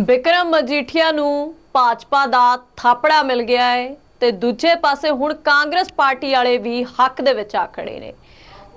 ਬਿਕਰਮ ਮਜੀਠੀਆ ਨੂੰ ਭਾਜਪਾ ਦਾ ਥਾਪੜਾ ਮਿਲ ਗਿਆ ਹੈ ਤੇ ਦੂਜੇ ਪਾਸੇ ਹੁਣ ਕਾਂਗਰਸ ਪਾਰਟੀ ਵਾਲੇ ਵੀ ਹੱਕ ਦੇ ਵਿੱਚ ਆ ਖੜੇ ਨੇ।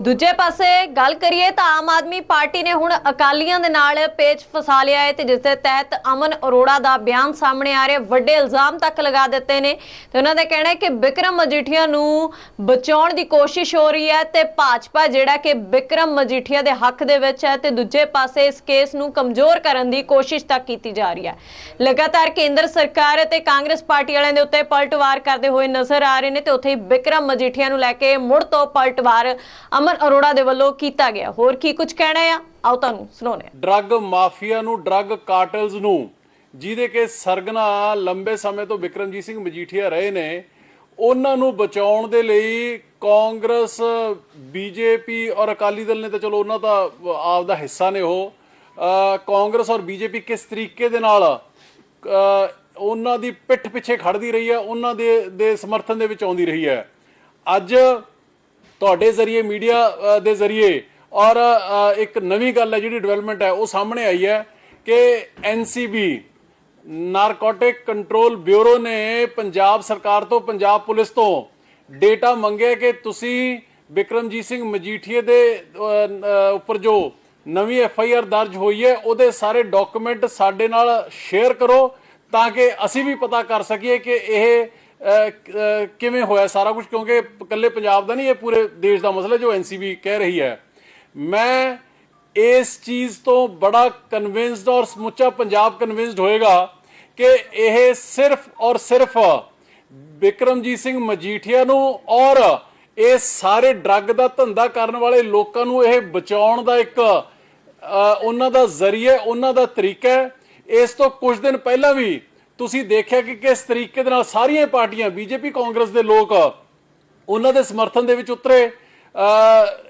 ਦੂਜੇ ਪਾਸੇ ਗੱਲ ਕਰੀਏ ਤਾਂ ਆਮ ਆਦਮੀ ਪਾਰਟੀ ਨੇ ਹੁਣ ਅਕਾਲੀਆਂ ਦੇ ਨਾਲ ਪੇਚ ਫਸਾ ਲਿਆ ਹੈ ਤੇ ਜਿਸ ਦੇ ਤਹਿਤ ਅਮਨ ਅਰੋੜਾ ਦਾ ਬਿਆਨ ਸਾਹਮਣੇ ਆ ਰਿਹਾ। ਵੱਡੇ ਇਲਜ਼ਾਮ ਤੱਕ ਲਗਾ ਦਿੱਤੇ ਨੇ ਤੇ ਉਹਨਾਂ ਦਾ ਕਹਿਣਾ ਹੈ ਕਿ ਵਿਕਰਮ ਮਜੀਠੀਆ ਨੂੰ ਬਚਾਉਣ ਦੀ ਕੋਸ਼ਿਸ਼ ਹੋ ਰਹੀ ਹੈ ਤੇ ਭਾਜਪਾ ਜਿਹੜਾ ਕਿ ਵਿਕਰਮ ਮਜੀਠੀਆ ਦੇ ਹੱਕ ਦੇ ਵਿੱਚ ਹੈ ਤੇ ਦੂਜੇ ਪਾਸੇ ਇਸ ਕੇਸ ਨੂੰ ਕਮਜ਼ੋਰ ਕਰਨ ਦੀ ਕੋਸ਼ਿਸ਼ ਤੱਕ ਕੀਤੀ ਜਾ ਰਹੀ ਹੈ। ਲਗਾਤਾਰ ਕੇਂਦਰ ਸਰਕਾਰ ਅਤੇ ਕਾਂਗਰਸ ਪਾਰਟੀ ਵਾਲਿਆਂ ਦੇ ਉੱਤੇ ਪਲਟਵਾਰ ਕਰਦੇ ਹੋਏ ਨਜ਼ਰ ਆ ਰਹੇ ਨੇ ਤੇ ਉੱਥੇ ਹੀ ਵਿਕਰਮ ਮਜੀਠੀਆ ਨੂੰ ਲੈ ਕੇ ਮੁੜ ਤੋਂ ਪਲਟਵਾਰ ਅਮਨ ਅਰੋੜਾ ਦੇ ਵੱਲੋਂ ਕੀਤਾ ਗਿਆ। ਹੋਰ ਕੀ ਕੁਝ ਕਹਿਣਾ ਆ? ਆਓ ਤੁਹਾਨੂੰ ਸੁਣਾਉਂਦੇ ਡਰੱਗ ਮਾਫੀਆ ਨੂੰ, ਡਰੱਗ ਕਾਰਟਲਸ ਨੂੰ, ਜਿਹਦੇ ਕੇ ਸਰਗਨਾ ਲੰਬੇ ਸਮੇਂ ਤੋਂ ਵਿਕਰਮਜੀਤ ਸਿੰਘ ਮਜੀਠੀਆ ਰਹੇ ਨੇ, ਉਹਨਾਂ ਨੂੰ ਬਚਾਉਣ ਦੇ ਲਈ ਕਾਂਗਰਸ, ਬੀਜੇਪੀ ਔਰ ਅਕਾਲੀ ਦਲ ਨੇ ਤਾਂ ਚਲੋ ਉਹਨਾਂ ਦਾ ਆਪ ਦਾ ਹਿੱਸਾ ਨੇ ਉਹ। ਕਾਂਗਰਸ ਔਰ ਬੀਜੇਪੀ ਕਿਸ ਤਰੀਕੇ ਦੇ ਨਾਲ ਉਹਨਾਂ ਦੀ ਪਿੱਠ ਪਿੱਛੇ ਖੜਦੀ ਰਹੀ ਹੈ ਉਹਨਾਂ ਦੇ ਦੇ ਸਮਰਥਨ ਦੇ ਵਿੱਚ ਆਉਂਦੀ ਰਹੀ ਹੈ। ਅੱਜ ਤੁਹਾਡੇ ਜ਼ਰੀਏ ਮੀਡੀਆ ਦੇ ਜ਼ਰੀਏ। ਔਰ ਇੱਕ ਨਵੀਂ ਗੱਲ ਹੈ ਜਿਹੜੀ ਡਿਵੈਲਪਮੈਂਟ ਹੈ, ਉਹ ਸਾਹਮਣੇ ਆਈ ਹੈ ਕਿ ਐਨਸੀਬੀ ਨਾਰਕੋਟਿਕ ਕੰਟਰੋਲ ਬਿਊਰੋ ਨੇ ਪੰਜਾਬ ਸਰਕਾਰ ਤੋਂ, ਪੰਜਾਬ ਪੁਲਿਸ ਤੋਂ ਡੇਟਾ ਮੰਗਿਆ ਕਿ ਤੁਸੀਂ ਵਿਕਰਮਜੀਤ ਸਿੰਘ ਮਜੀਠੀਏ ਦੇ ਉੱਪਰ ਜੋ ਨਵੀਂ ਐਫ ਆਈ ਆਰ ਦਰਜ ਹੋਈ ਹੈ, ਉਹਦੇ ਸਾਰੇ ਡਾਕੂਮੈਂਟ ਸਾਡੇ ਨਾਲ ਸ਼ੇਅਰ ਕਰੋ ਤਾਂ ਕਿ ਅਸੀਂ ਵੀ ਪਤਾ ਕਰ ਸਕੀਏ ਕਿ ਇਹ ਕਿਵੇਂ ਹੋਇਆ ਸਾਰਾ ਕੁਝ? ਕਿਉਂਕਿ ਇਕੱਲੇ ਪੰਜਾਬ ਦਾ ਨਹੀਂ, ਇਹ ਪੂਰੇ ਦੇਸ਼ ਦਾ ਮਸਲਾ ਜੋ ਐਨਸੀਬੀ ਕਹਿ ਰਹੀ ਹੈ। ਮੈਂ ਇਸ ਚੀਜ਼ ਤੋਂ ਬੜਾ ਕਨਵਿੰਸਡ ਔਰ ਸਮੁੱਚਾ ਪੰਜਾਬ ਕਨਵਿੰਸਡ ਹੋਏਗਾ ਕਿ ਇਹ ਸਿਰਫ ਔਰ ਸਿਰਫ ਵਿਕਰਮਜੀਤ ਸਿੰਘ ਮਜੀਠੀਆ ਨੂੰ ਔਰ ਇਹ ਸਾਰੇ ਡਰੱਗ ਦਾ ਧੰਦਾ ਕਰਨ ਵਾਲੇ ਲੋਕਾਂ ਨੂੰ ਇਹ ਬਚਾਉਣ ਦਾ ਇੱਕ ਉਹਨਾਂ ਦਾ ਜ਼ਰੀਆ, ਉਹਨਾਂ ਦਾ ਤਰੀਕਾ ਹੈ। ਇਸ ਤੋਂ ਕੁਝ ਦਿਨ ਪਹਿਲਾਂ ਵੀ ਤੁਸੀਂ ਦੇਖਿਆ ਕਿ ਕਿਸ ਤਰੀਕੇ ਦੇ ਨਾਲ ਸਾਰੀਆਂ ਪਾਰਟੀਆਂ, ਬੀਜੇਪੀ, ਕਾਂਗਰਸ ਦੇ ਲੋਕ ਉਹਨਾਂ ਦੇ ਸਮਰਥਨ ਦੇ ਵਿੱਚ ਉਤਰੇ।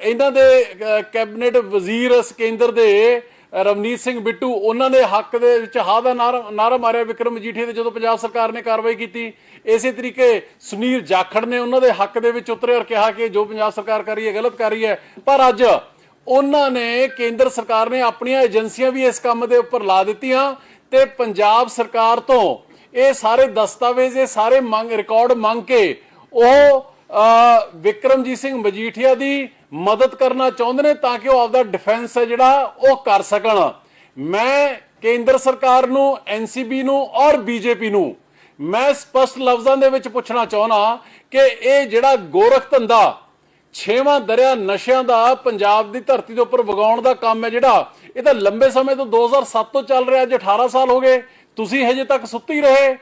ਇਹਨਾਂ ਦੇ ਕੈਬਨਿਟ ਵਜ਼ੀਰ ਸਕੇਂਦਰ ਦੇ ਰਵਨੀਤ ਸਿੰਘ ਬਿੱਟੂ, ਉਹਨਾਂ ਨੇ ਹੱਕ ਦੇ ਵਿੱਚ ਹਾ ਦਾ ਨਾਰਾ ਨਾਰਾ ਮਾਰਿਆ ਵਿਕਰਮ ਮਜੀਠੀਆ ਦੇ ਜਦੋਂ ਪੰਜਾਬ ਸਰਕਾਰ ਨੇ ਕਾਰਵਾਈ ਕੀਤੀ। ਇਸੇ ਤਰੀਕੇ ਸੁਨੀਲ ਜਾਖੜ ਨੇ ਉਹਨਾਂ ਦੇ ਹੱਕ ਦੇ ਵਿੱਚ ਉਤਰੇ ਔਰ ਕਿਹਾ ਕਿ ਜੋ ਪੰਜਾਬ ਸਰਕਾਰ ਕਰ ਰਹੀ ਹੈ, ਗਲਤ ਕਰ ਰਹੀ ਹੈ। ਪਰ ਅੱਜ ਉਹਨਾਂ ਨੇ ਕੇਂਦਰ ਸਰਕਾਰ ਨੇ ਆਪਣੀਆਂ ਏਜੰਸੀਆਂ ਵੀ ਇਸ ਕੰਮ ਦੇ ਉੱਪਰ ਲਾ ਦਿੱਤੀਆਂ। ਤੇ ਪੰਜਾਬ ਸਰਕਾਰ ਤੋਂ ਇਹ ਸਾਰੇ ਦਸਤਾਵੇਜ਼ ਇਹ ਸਾਰੇ ਮੰਗ ਰਿਕਾਰਡ ਮੰਗ ਕੇ ਉਹ ਅ, ਵਿਕਰਮਜੀਤ ਸਿੰਘ ਮਜੀਠੀਆ ਦੀ ਮਦਦ ਕਰਨਾ ਚਾਹੁੰਦੇ ਨੇ ਤਾਂ ਕਿ ਉਹ ਆਪਦਾ ਡਿਫੈਂਸ ਹੈ ਜਿਹੜਾ ਉਹ ਕਰ ਸਕਣ। ਮੈਂ ਕੇਂਦਰ ਸਰਕਾਰ ਨੂੰ ਐਨਸੀਬੀ ਨੂੰ ਔਰ ਬੀਜੇਪੀ ਨੂੰ ਮੈਂ ਸਪਸ਼ਟ ਲਫ਼ਜ਼ਾਂ ਦੇ ਵਿੱਚ ਪੁੱਛਣਾ ਚਾਹੁੰਦਾ ਕਿ ਇਹ ਜਿਹੜਾ ਗੋਰਖ ਧੰਦਾ ਛੇਵਾਂ ਦਰਿਆ ਨਸ਼ਿਆਂ ਦਾ ਪੰਜਾਬ ਦੀ ਧਰਤੀ ਦੇ ਉੱਪਰ ਵਗਾਉਣ ਦਾ ਕੰਮ ਹੈ ਜਿਹੜਾ ਇਹ ਤਾਂ ਲੰਬੇ ਸਮੇਂ ਤੋਂ 2007 ਤੋਂ ਚੱਲ ਰਿਹਾ, ਅੱਜ 18 ਸਾਲ ਹੋ ਗਏ। ਤੁਸੀਂ ਹਜੇ ਤੱਕ ਸੁੱਤੀ ਰਹੇ।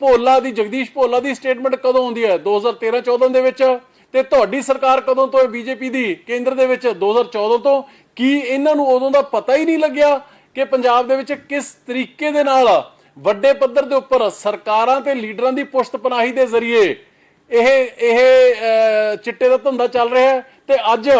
ਭੋਲਾ ਦੀ, ਜਗਦੀਸ਼ ਭੋਲਾ ਦੀ ਸਟੇਟਮੈਂਟ ਕਦੋਂ ਆਉਂਦੀ ਹੈ? 2013-14 ਦੇ ਵਿੱਚ। ਤੇ ਤੁਹਾਡੀ ਸਰਕਾਰ ਕਦੋਂ ਤੋਂ ਹੈ? ਬੀਜੇਪੀ ਦੀ, ਕੇਂਦਰ ਦੇ ਵਿੱਚ 2014 ਤੋਂ। ਕੀ ਇਹਨਾਂ ਨੂੰ ਉਦੋਂ ਦਾ ਪਤਾ ਹੀ ਨਹੀਂ ਲੱਗਿਆ ਕਿ ਪੰਜਾਬ ਦੇ ਵਿੱਚ ਕਿਸ ਤਰੀਕੇ ਦੇ ਨਾਲ ਵੱਡੇ ਪੱਧਰ ਦੇ ਉੱਪਰ ਸਰਕਾਰਾਂ ਤੇ ਲੀਡਰਾਂ ਦੀ ਪੁਸ਼ਤਪਨਾਹੀ ਦੇ ਜ਼ਰੀਏ ਇਹ ਇਹ ਚਿੱਟੇ ਦਾ ਧੰਦਾ ਚੱਲ ਰਿਹਾ ਹੈ? ਤੇ ਅੱਜ